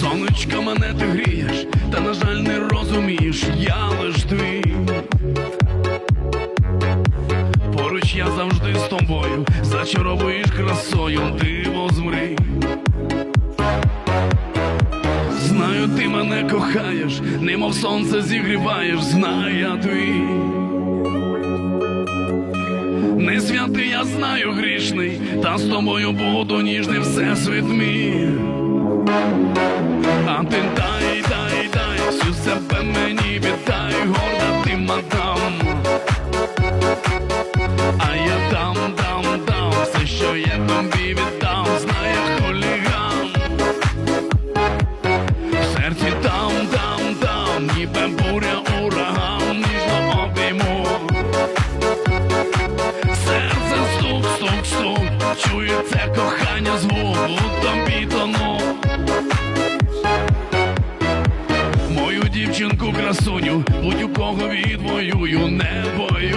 Сонечка, мене ти грієш, та, на жаль, не розумієш, я лиш твій. Поруч я завжди з тобою, зачаровуєш красою, диво змрій. Знаю, ти мене кохаєш, немов сонце зігріваєш, знаю я твій. Святий, я знаю грішний, та з тобою буду ніжний всесвіт мій. А ти дай, дай, дай, всю себе мені віддай, горда ти мадам. Чує це кохання з у бітону тону. Мою дівчинку красуню, будь у кого відвоюю, не боюсь.